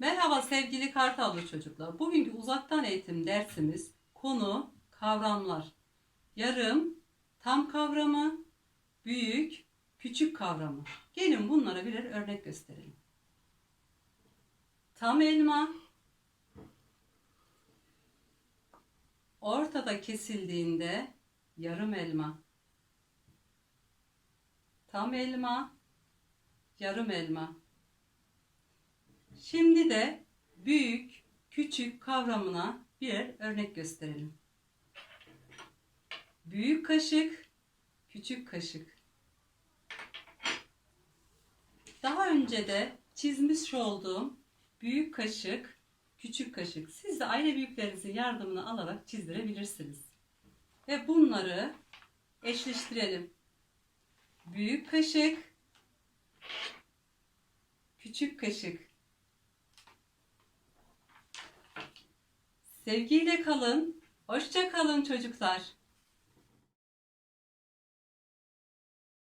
Merhaba sevgili Kartallı çocuklar. Bugünkü uzaktan eğitim dersimiz konu kavramlar. Yarım, tam kavramı, büyük, küçük kavramı. Gelin bunlara birer örnek gösterelim. Tam elma ortada kesildiğinde yarım elma. Tam elma, yarım elma. Şimdi de büyük, küçük kavramına birer örnek gösterelim. Büyük kaşık, küçük kaşık. Daha önce de çizmiş olduğum büyük kaşık, küçük kaşık. Siz de aile büyüklerinizin yardımını alarak çizdirebilirsiniz. Ve bunları eşleştirelim. Büyük kaşık, küçük kaşık. Sevgiyle kalın. Hoşça kalın çocuklar.